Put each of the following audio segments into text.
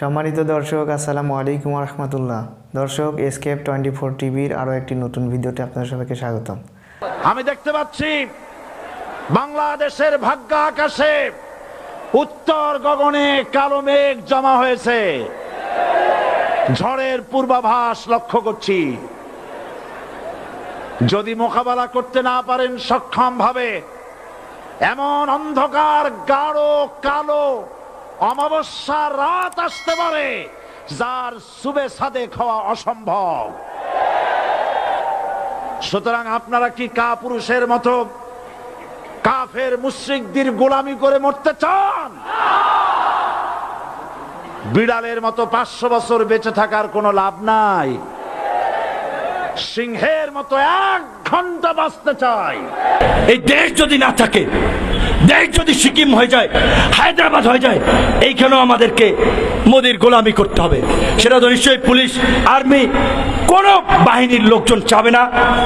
সম্মানিত দর্শক, আসসালামু আলাইকুম রহমতুল্লাহ দর্শক এসকেপ টোয়েন্টি ফোর টিভির আরও একটি নতুন ভিডিওতে আপনাদের সবাইকে স্বাগতম। আমি দেখতে পাচ্ছি বাংলাদেশের ভাগ্য আকাশে উত্তর গগনে কালো মেঘ জমা হয়েছে। ঝড়ের পূর্বাভাস লক্ষ্য করছি। যদি মোকাবেলা করতে না পারেন সক্ষম ভাবে, এমন অন্ধকার, গাঢ়, কালো অমাবস্যা রাত আসতে পারে, যার সুবে সাদে খাওয়া অসম্ভব। সুতরাং আপনারা কি কা পুরুষের মতো কাফের মুশ্রিকদের গোলামি করে মরতে চান? বিড়ালের মতো পাঁচশো বছর বেঁচে থাকার কোনো লাভ নাই। সিংহের মতো এক ঘণ্টা বাঁচতে চাই। এই দেশ যদি না থাকে দেশ যদি সিকিম হয়ে যায়, হায়দ্রাবাদ হয়ে যায়, এইখানেও আমাদেরকে মোদির গোলামি করতে হবে। সেটা তো নিশ্চয়ই পুলিশ, আর্মি কোন বাহিনীর লোকজন চাবে না,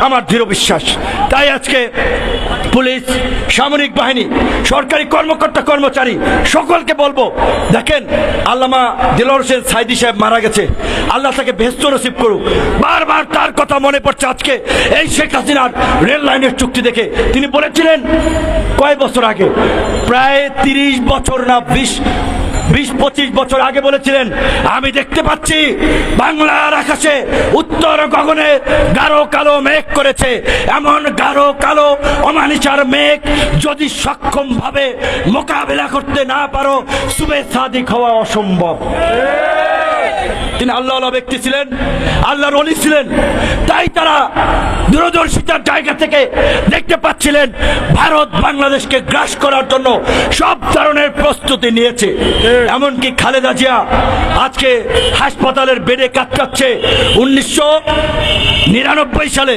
আমার দৃঢ় বিশ্বাস। তাই আজকে পুলিশ, সামরিক বাহিনী, সরকারি কর্মকর্তা কর্মচারী, সকলকে বলব, দেখেন, আল্লামা দিলর হোসেন সাইদি সাহেব মারা গেছে। আল্লাহ তাকে ভেস্ত নসিব করুক। বারবার তার কথা মনে পড়ছে আজকে। এই শেখ হাসিনার রেল লাইনের চুক্তি দেখে তিনি বলেছিলেন, কয় বছর আগে? প্রায় তিরিশ বছর না বিশ বিশ পঁচিশ বছর আগে বলেছিলেন, আমি দেখতে পাচ্ছি বাংলার আকাশে উত্তর গগনে গাঢ় কালো মেঘ করেছে। এমন গাঢ় কালো, অমানিসার মেঘ যদি সক্ষম ভাবে মোকাবেলা করতে না পারো, সুবে হওয়া অসম্ভব। তিনি আল্লাহ ব্যক্তি ছিলেন, আল্লাহর অলি ছিলেন। তাই তারা দূরদর্শিতার জায়গা থেকে দেখতে পাচ্ছিলেন ভারত বাংলাদেশকে গ্রাস করার জন্য সব ধরনের প্রস্তুতি নিয়েছে। এমনকি খালেদা জিয়া আজকে হাসপাতালের বেডে কাটকাচ্ছে উনিশশো নিরানব্বই সালে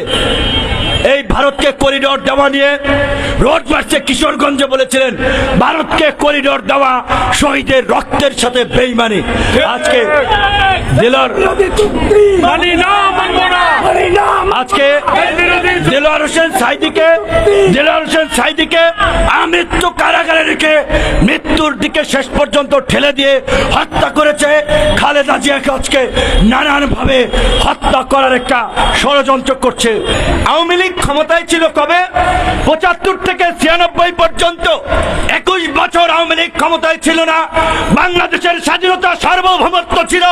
এই ভারতকে করিডোর দেওয়া নিয়ে রোড মার্চে কিশোরগঞ্জে বলেছিলেন ভারতকে করিডোর দেওয়া শহীদের রক্তের সাথে বেইমানি। আজকে জেলার আজকে জেলার হোসেন সাইদিকে জেলার হোসেন সাইদিকে আমৃত্যু কারাগারে রেখে মৃত্যুর দিকে শেষ পর্যন্ত ঠেলে দিয়ে হত্যা করেছে খালেদা জিয়াকে আজকে নানান ভাবে হত্যা করার একটা ষড়যন্ত্র করছে। আওয়ামী লীগ ক্ষমতায় ছিল কবে? পঁচাত্তর থেকে ছিয়ানব্বই পর্যন্ত। একুশ বছর আওয়ামী লীগ ক্ষমতায় ছিল না, বাংলাদেশের স্বাধীনতা সার্বভৌমত্ব ছিল।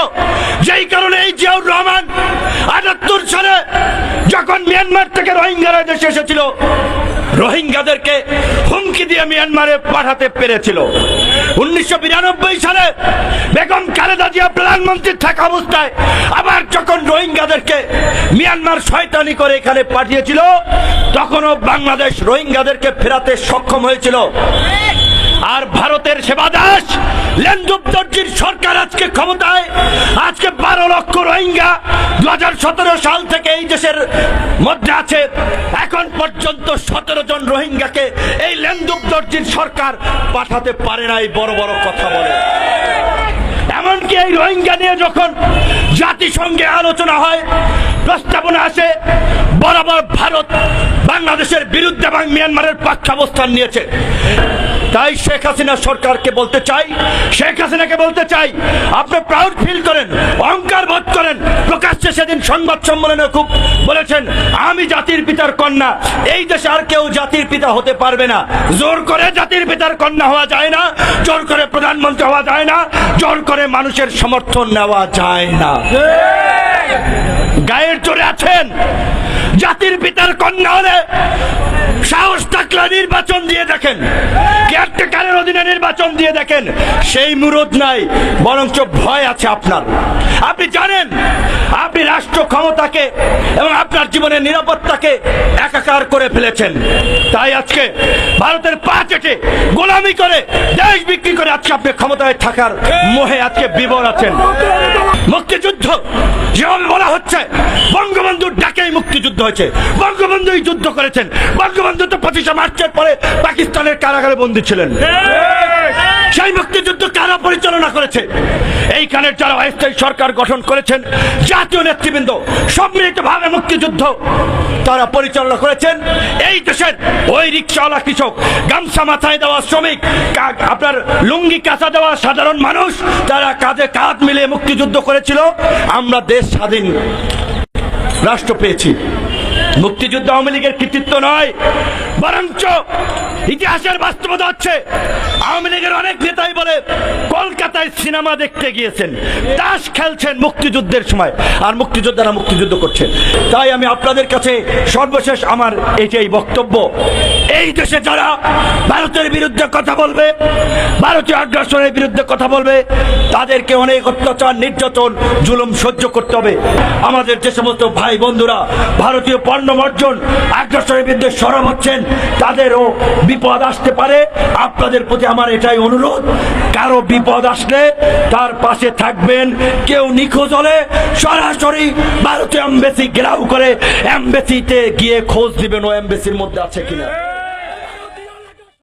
যেই কারণে এই জিয়াউর রহমান আটাত্তর সালে যখন মিয়ানমার থেকে রোহিঙ্গারা দেশে এসেছিল, রোহিঙ্গাদেরকে হুমকি দিয়ে মিয়ানমারে পাঠাতে পেরেছিল। উনিশশো বিরানব্বই সালে বেগম খালেদা জিয়া প্রধানমন্ত্রী থাকা অবস্থায় আবার যখন রোহিঙ্গাদেরকে মিয়ানমার শয়তানি করে এখানে পাঠিয়েছিল, তখনও বাংলাদেশ রোহিঙ্গাদেরকে ফেরাতে সক্ষম হয়েছিল। আর ভারতের সেবা দাস। লেন্দুপ দর্জির সরকার আজকে ক্ষমতায়। আজকে বারো লক্ষ রোহিঙ্গা দু হাজার সতেরো সাল থেকে এই দেশের মধ্যে আছে। এখন পর্যন্ত সতেরো জন রোহিঙ্গাকে এই লেন্দুপ দর্জির সরকার পাঠাতে পারে নাই, বড় বড় কথা বলে। এমনকি এই রোহিঙ্গা নিয়ে যখন জাতিসংঘে আলোচনা হয়, প্রস্তাবনা আসে, বরাবর ভারত বাংলাদেশের বিরুদ্ধে এবং মিয়ানমারের পক্ষাবস্থান নিয়েছে। তাই শেখ হাসিনা সরকারকে বলতে চাই শেখ হাসিনাকে বলতে চাই আপনি প্রাউড ফিল করেন অহংকার বোধ করেন। প্রকাশ্যে সেদিন সংবাদ সম্মেলনে খুব বলেছেন আমি জাতির পিতার কন্যা এই দেশে আর কেউ জাতির পিতা হতে পারবে না। জোর করে জাতির পিতার কন্যা হওয়া যায় না জোর করে প্রধানমন্ত্রী হওয়া যায় না জোর করে মানুষের সমর্থন নেওয়া যায় না। গায়ের জোরে আছেন। জাতির পিতার কন্যা হলে সাহস থাকলে নির্বাচন দিয়ে দেখেন। কেয়ারটেকারের অধীনে নির্বাচন দিয়ে দেখেন। সেই মুরদ নাই, বরঞ্চ ভয় আছে আপনার। আপনি জানেন, আপনি রাষ্ট্র ক্ষমতাকে এবং আপনার জীবনের নিরাপত্তাকে একাকার করে ফেলেছেন। তাই আজকে ভারতের পা চেটে গোলামি করে দেশ বিক্রি করে আজকে আপনি ক্ষমতায় থাকার মোহে আজকে বিবর আছেন। মুক্তিযুদ্ধ যেভাবে বলা হচ্ছে, বঙ্গবন্ধুর ডাকেই মুক্তিযুদ্ধ হয়েছে। বঙ্গবন্ধুই যুদ্ধ করেছেন। বঙ্গবন্ধু তো পঁচিশে মার্চের পরে পাকিস্তানের কারাগারে বন্দী ছিলেন। সেই মুক্তিযুদ্ধ কারা পরিচালনা করেছে? এইখানে যারা অস্থায়ী সরকার গঠন করেছেন, জাতীয় নেতৃবৃন্দ, সম্মিলিতভাবে মুক্তিযুদ্ধ তারা পরিচালনা করেছেন। এই দেশের ওই রিক্সাওয়ালা কৃষক, গামছা মাথায় দেওয়া শ্রমিক আপনার লুঙ্গি কাঁচা দেওয়া সাধারণ মানুষ, তারা কাঁধে কাঁধ মিলে মুক্তিযুদ্ধ করেছিল। আমরা দেশ স্বাধীন। রাষ্ট্র পেয়েছি। মুক্তিযুদ্ধ আওয়ামী লীগের কৃতিত্ব নয়, বরঞ্চ ইতিহাসের বাস্তবতা হচ্ছে, আওয়ামী লীগের অনেক নেতাই বলে, কলকাতায় সিনেমা দেখতে গিয়েছেন, তাস খেলছেন মুক্তিযুদ্ধের সময়, আর মুক্তিযোদ্ধারা মুক্তিযুদ্ধ করছেন তাই আমি আপনাদের কাছে সর্বশেষ আমার এটাই বক্তব্য। এই দেশে যারা ভারতের বিরুদ্ধে কথা বলবে, ভারতীয় আগ্রাসনের বিরুদ্ধে কথা বলবে, তাদেরকে অনেক অত্যাচার, নির্যাতন, জুলুম সহ্য করতে হবে। আমাদের যে সমস্ত ভাই বন্ধুরা, ভারতীয় পণ্য বর্জন আগ্রাসনের বিরুদ্ধে সরব হচ্ছেন, তাদেরও বিপদ আসতে পারে। আপনাদের প্রতি আমার এটাই অনুরোধ, কারও বিপদ আসলে তার পাশে থাকবেন, কেউ নিখোঁজ হলে সরাসরি ভারতীয় এম্বাসি ঘেরাও করে, এম্বাসিতে গিয়ে খোঁজ দিবেন ও এম্বাসির মধ্যে আছে কিনা।